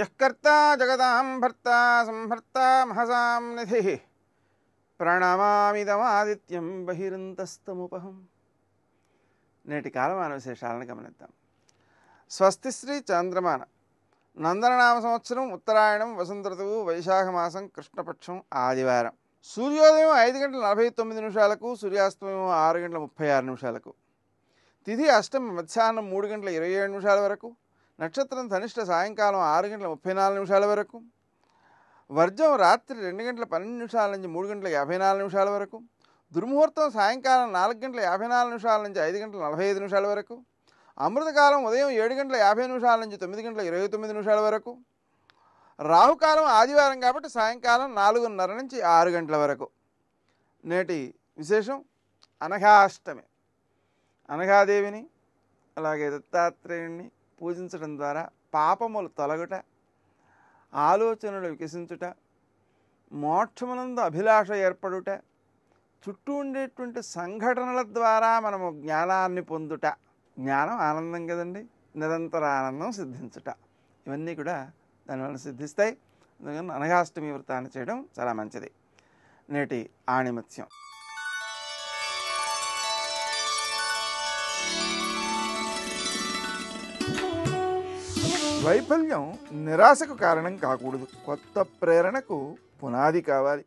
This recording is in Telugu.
యఃకర్త జగదాం భర్త సంహర్త మహసాం నిధి ప్రణమామిదమాదిత్యం బహిరంతస్తముపహం నేటి కాలమాన విశేషాలను గమనిద్దాం. స్వస్తి శ్రీ చంద్రమాన. నందననామ సంవత్సరం ఉత్తరాయణం వసంత ఋతువు వైశాఖ మాసం కృష్ణపక్షం ఆదివారం. సూర్యోదయం ఐదు గంటల నలభై తొమ్మిది నిమిషాలకు సూర్యాస్తమయం ఆరు గంటల ముప్పై ఆరు నిమిషాలకు. తిథి అష్టమి మధ్యాహ్నం మూడు గంటల ఇరవై ఏడు నిమిషాల వరకు. నక్షత్రం ధనిష్ట సాయంకాలం ఆరు గంటల ముప్పై నాలుగు నిమిషాల వరకు వర్జం రాత్రి రెండు గంటల పన్నెండు నిమిషాల నుంచి మూడు గంటల యాభై నాలుగు నిమిషాల వరకు దుర్ముహూర్తం సాయంకాలం నాలుగు గంటల యాభై నాలుగు నిమిషాల నుంచి ఐదు గంటల నలభై ఐదు నిమిషాల వరకు అమృతకాలం ఉదయం ఏడు గంటల యాభై నిమిషాల నుంచి తొమ్మిది గంటల ఇరవై తొమ్మిది నిమిషాల వరకు రాహుకాలం ఆదివారం కాబట్టి సాయంకాలం నాలుగున్నర నుంచి ఆరు గంటల వరకు. నేటి విశేషం అనఘాష్టమి. అనఘాదేవిని అలాగే దత్తాత్రేయుణ్ణి పూజించడం ద్వారా పాపములు తొలగుట ఆలోచనలు వికసించుట మోక్షమునందు అభిలాష ఏర్పడుట చుట్టూ ఉండేటువంటి సంఘటనల ద్వారా మనము జ్ఞానాన్ని పొందుట జ్ఞానం ఆనందం కదండి నిరంతర ఆనందం సిద్ధించుట. ఇవన్నీ కూడా దానివల్ల సిద్ధిస్తాయి. అందుకని అనఘాష్టమి వ్రతాన్ని చేయడం చాలా మంచిది. నేటి ఆణిమత్యం. వైఫల్యం నిరాశకు కారణం కాకూడదు. కొత్త ప్రేరణకు పునాది కావాలి.